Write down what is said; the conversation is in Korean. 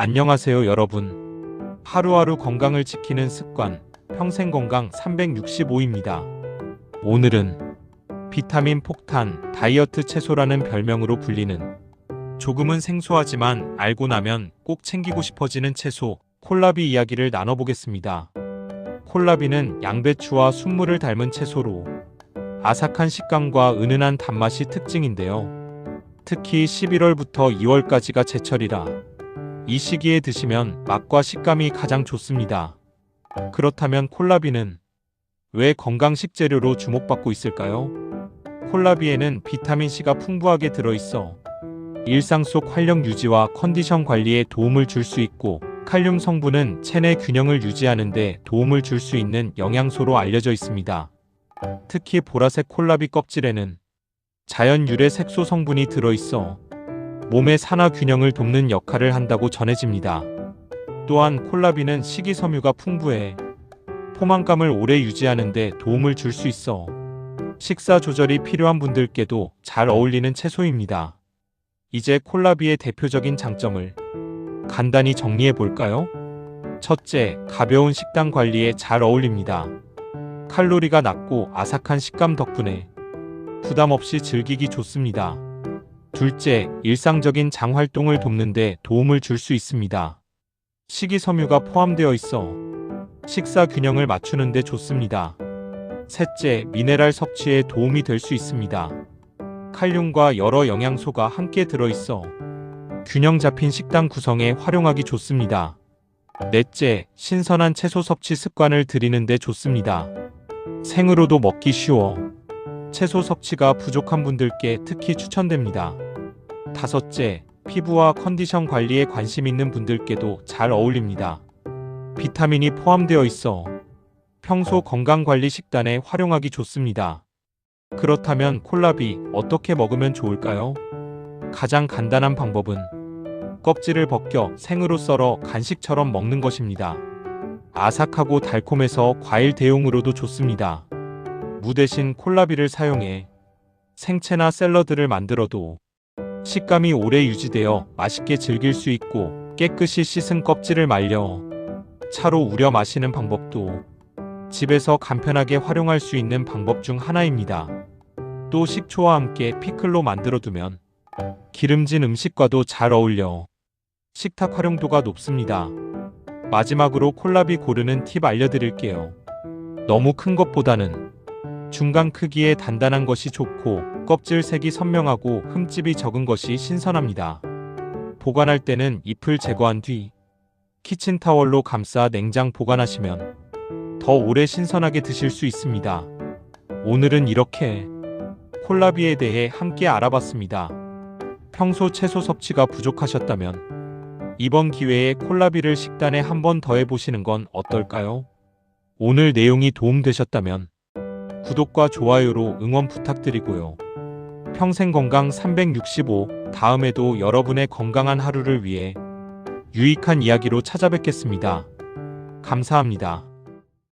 안녕하세요 여러분. 하루하루 건강을 지키는 습관 평생 건강 365입니다. 오늘은 비타민 폭탄 다이어트 채소라는 별명으로 불리는 조금은 생소하지만 알고 나면 꼭 챙기고 싶어지는 채소 콜라비 이야기를 나눠보겠습니다. 콜라비는 양배추와 순무를 닮은 채소로 아삭한 식감과 은은한 단맛이 특징인데요. 특히 11월부터 2월까지가 제철이라 이 시기에 드시면 맛과 식감이 가장 좋습니다. 그렇다면 콜라비는 왜 건강 식재료로 주목받고 있을까요? 콜라비에는 비타민C가 풍부하게 들어있어 일상 속 활력 유지와 컨디션 관리에 도움을 줄 수 있고 칼륨 성분은 체내 균형을 유지하는 데 도움을 줄 수 있는 영양소로 알려져 있습니다. 특히 보라색 콜라비 껍질에는 자연 유래 색소 성분이 들어있어 몸의 산화 균형을 돕는 역할을 한다고 전해집니다. 또한 콜라비는 식이섬유가 풍부해 포만감을 오래 유지하는 데 도움을 줄 수 있어 식사 조절이 필요한 분들께도 잘 어울리는 채소입니다. 이제 콜라비의 대표적인 장점을 간단히 정리해 볼까요? 첫째, 가벼운 식단 관리에 잘 어울립니다. 칼로리가 낮고 아삭한 식감 덕분에 부담 없이 즐기기 좋습니다. 둘째, 일상적인 장 활동을 돕는 데 도움을 줄 수 있습니다. 식이섬유가 포함되어 있어 식사 균형을 맞추는 데 좋습니다. 셋째, 미네랄 섭취에 도움이 될 수 있습니다. 칼륨과 여러 영양소가 함께 들어있어 균형 잡힌 식단 구성에 활용하기 좋습니다. 넷째, 신선한 채소 섭취 습관을 들이는 데 좋습니다. 생으로도 먹기 쉬워 채소 섭취가 부족한 분들께 특히 추천됩니다. 다섯째, 피부와 컨디션 관리에 관심 있는 분들께도 잘 어울립니다. 비타민이 포함되어 있어 평소 건강관리 식단에 활용하기 좋습니다. 그렇다면 콜라비 어떻게 먹으면 좋을까요? 가장 간단한 방법은 껍질을 벗겨 생으로 썰어 간식처럼 먹는 것입니다. 아삭하고 달콤해서 과일 대용으로도 좋습니다. 무 대신 콜라비를 사용해 생채나 샐러드를 만들어도 식감이 오래 유지되어 맛있게 즐길 수 있고 깨끗이 씻은 껍질을 말려 차로 우려 마시는 방법도 집에서 간편하게 활용할 수 있는 방법 중 하나입니다. 또 식초와 함께 피클로 만들어두면 기름진 음식과도 잘 어울려 식탁 활용도가 높습니다. 마지막으로 콜라비 고르는 팁 알려드릴게요. 너무 큰 것보다는 중간 크기의 단단한 것이 좋고 껍질 색이 선명하고 흠집이 적은 것이 신선합니다. 보관할 때는 잎을 제거한 뒤 키친타월로 감싸 냉장 보관하시면 더 오래 신선하게 드실 수 있습니다. 오늘은 이렇게 콜라비에 대해 함께 알아봤습니다. 평소 채소 섭취가 부족하셨다면 이번 기회에 콜라비를 식단에 한 번 더 해보시는 건 어떨까요? 오늘 내용이 도움되셨다면 구독과 좋아요로 응원 부탁드리고요. 평생 건강 365 다음에도 여러분의 건강한 하루를 위해 유익한 이야기로 찾아뵙겠습니다. 감사합니다.